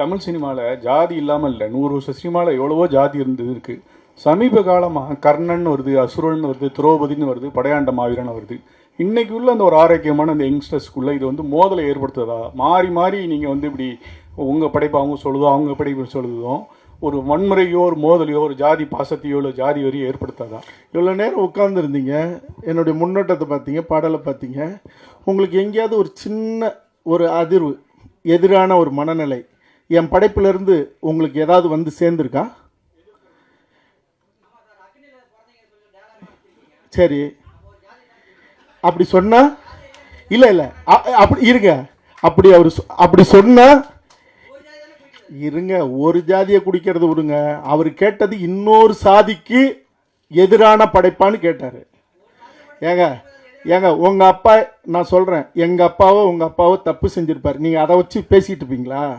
தமிழ் சினிமாவில் ஜாதி இல்லாமல் இல்லை. நூறு வருஷம் சினிமாவில் எவ்வளவோ ஜாதி இருந்தது இருக்குது சமீப காலமாக கர்ணன் வருது அசுரன் வருது திரௌபதின்னு வருது படையாண்ட மாவீரன் வருது. இன்னைக்கு உள்ள அந்த ஒரு ஆரோக்கியமான அந்த யங்ஸ்டர்ஸ்க்குள்ளே இது வந்து மோதலை ஏற்படுத்துறதா மாறி மாறி நீங்கள் வந்து இப்படி உங்கள் படைப்பு அவங்க சொல்லுதோ அவங்க படைப்பு சொல்லுதோ ஒரு வன்முறையோ ஒரு மோதலையோ ஒரு ஜாதி பாசத்தையோ இல்லை ஜாதி வரியோ ஏற்படுத்தாதா? இவ்வளோ நேரம் உட்காந்துருந்தீங்க என்னுடைய முன்னோட்டத்தை பார்த்தீங்க பாடலை பார்த்தீங்க. உங்களுக்கு எங்கேயாவது ஒரு சின்ன ஒரு அதிர்வு எதிரான ஒரு மனநிலை என் படைப்பிலிருந்து உங்களுக்கு ஏதாவது வந்து சேர்ந்துருக்கா? சரி. அப்படி சொன்னா இல்லை இல்லை. அப்படி இருங்க. அப்படி அவர் சொ- அப்படி சொன்னா இருங்க. ஒரு ஜாதியை குடிக்கிறது விடுங்க. அவர் கேட்டது இன்னொரு சாதிக்கு எதிரான படைப்பான்னு கேட்டார். ஏங்க ஏங்க உங்கள் அப்பா நான் சொல்கிறேன் எங்கள் அப்பாவோ உங்கள் அப்பாவோ தப்பு செஞ்சுருப்பார். நீங்கள் அதை வச்சு பேசிகிட்டு இருப்பீங்களா?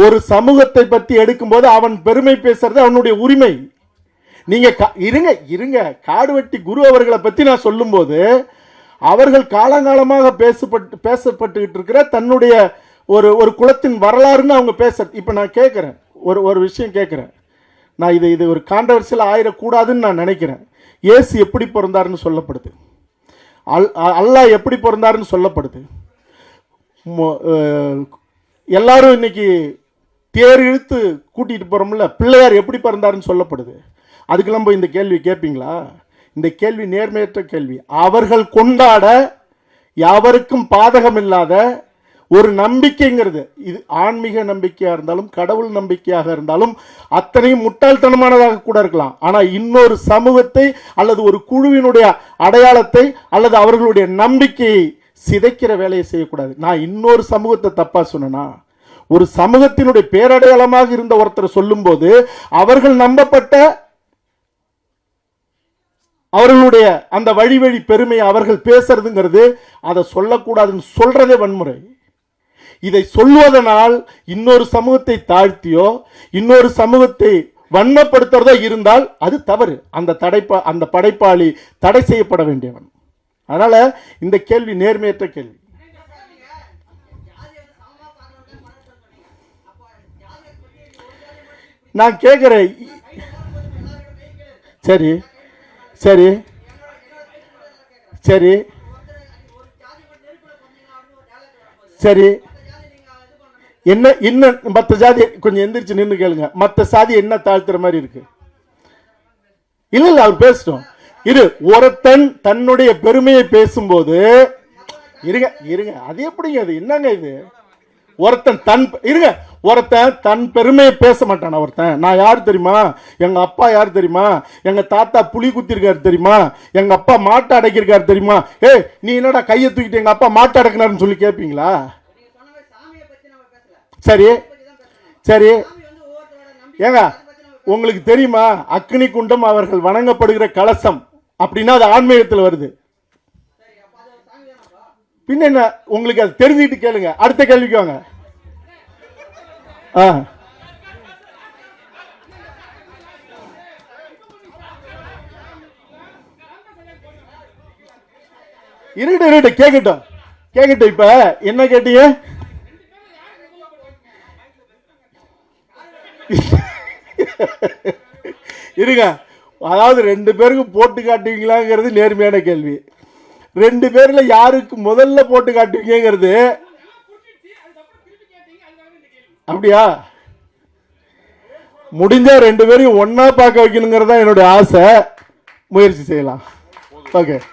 ஒரு சமூகத்தை பற்றி எடுக்கும்போது அவன் பெருமை பேசுறது அவனுடைய உரிமை. நீங்க இருங்க இருங்க. காடுவெட்டி குரு அவர்களை பற்றி நான் சொல்லும்போது அவர்கள் காலங்காலமாக பேசப்பட்டு பேசப்பட்டுக்கிட்டு இருக்கிற தன்னுடைய ஒரு ஒரு குலத்தின் வரலாறுன்னு அவங்க பேச இப்போ நான் கேட்குறேன் ஒரு ஒரு விஷயம் கேட்குறேன் நான் இது இது ஒரு கான்ட்ரவர்சியல் ஆயிடக்கூடாதுன்னு நான் நினைக்கிறேன். ஏசு எப்படி பிறந்தாருன்னு சொல்லப்படுது. அல் அ- அல்லாஹ் எப்படி பிறந்தாருன்னு சொல்லப்படுது. எல்லாரும் இன்னைக்கு தேர் இழுத்து கூட்டிகிட்டு போகிறோம்ல பிள்ளையார் எப்படி பிறந்தாருன்னு சொல்லப்படுது. அதுக்கெல்லாம் போய் இந்த கேள்வி கேட்பீங்களா? இந்த கேள்வி நேர்மையற்ற கேள்வி. அவர்கள் கொண்டாட யாவருக்கும் பாதகம் இல்லாத ஒரு நம்பிக்கைங்கிறது. இது ஆன்மீக நம்பிக்கையாக இருந்தாலும் கடவுள் நம்பிக்கையாக இருந்தாலும் அத்தனையும் முட்டாள்தனமானதாக கூட இருக்கலாம். ஆனால் இன்னொரு சமூகத்தை அல்லது ஒரு குழுவினுடைய அடையாளத்தை அல்லது அவர்களுடைய நம்பிக்கையை சிதைக்கிற வேலையை செய்யக்கூடாது. நான் இன்னொரு சமூகத்தை தப்பாக சொன்னேன்னா ஒரு சமூகத்தினுடைய பேரடையாளமாக இருந்த ஒருத்தர் சொல்லும்போது அவர்கள் நம்பப்பட்ட அவர்களுடைய அந்த வழி வழி பெருமையை அவர்கள் பேசுறதுங்கிறது அதை சொல்லக்கூடாதுன்னு சொல்றதே வன்முறை. இதை சொல்வதனால் இன்னொரு சமூகத்தை தாழ்த்தியோ இன்னொரு சமூகத்தை வன்மப்படுத்துறதோ இருந்தால் அது தவறு. அந்த தடைப்பா அந்த படைப்பாளி தடை செய்யப்பட வேண்டியவன். அதனால் இந்த கேள்வி நேர்மையற்ற கேள்வி. நான் கேட்குறேன். சரி சரி சரி சரி. என்ன இன்னும் மற்ற ஜாதி கொஞ்சம் எந்திரிச்சு நின்று கேளுங்க. மற்ற சாதி என்ன தாழ்த்துற மாதிரி இருக்கு? இல்லை இல்லை அவர் பேசட்டும். இரு ஒருத்தன் தன்னுடைய பெருமையை பேசும்போது இருங்க இருங்க. அது எப்படிங்க அது? என்னங்க இது? ஒருத்தன் தன் இருங்க ஒருத்தன் தன் பெருமையை பேச மாட்டானா ஒருத்தன். நான் யார் தெரியுமா? எங்க அப்பா யார் தெரியுமா? எங்க தாத்தா புலி குத்திருக்காரு தெரியுமா? எங்க அப்பா மாட்டை அடைக்கிருக்காரு தெரியுமா? ஏ நீ என்னடா கையை தூக்கிட்டு எங்க அப்பா மாட்டை அடக்கினாருன்னு சொல்லி கேட்பீங்களா சரி. சரி. ஏங்க உங்களுக்கு தெரியுமா? அக்னி குண்டம் அவர்கள் வணங்கப்படுகிற கலசம் அப்படின்னா அது ஆன்மீகத்தில் வருது. பின்ன என்ன? உங்களுக்கு அது தெரிஞ்சுக்கிட்டு கேளுங்க. அடுத்த கேள்விக்கு வாங்க. ஆ. இருட்டு இருட்டு கேட்கட்டும் கேட்கட்டும் இப்ப. என்ன கேட்டீங்க? இருங்க. அதாவது ரெண்டு பேருக்கு போட்டு காட்டுவீங்களாங்கிறது நேர்மையான கேள்வி. ரெண்டு பேர்ல யாருக்கு முதல்ல போட்டு காட்டுவீங்கிறது அப்படியா? முடிஞ்சா ரெண்டு பேரையும் ஒண்ணா பார்க்க வைக்கணுங்கிறது தான் என்னுடைய ஆசை. முயற்சி செய்யலாம். ஓகே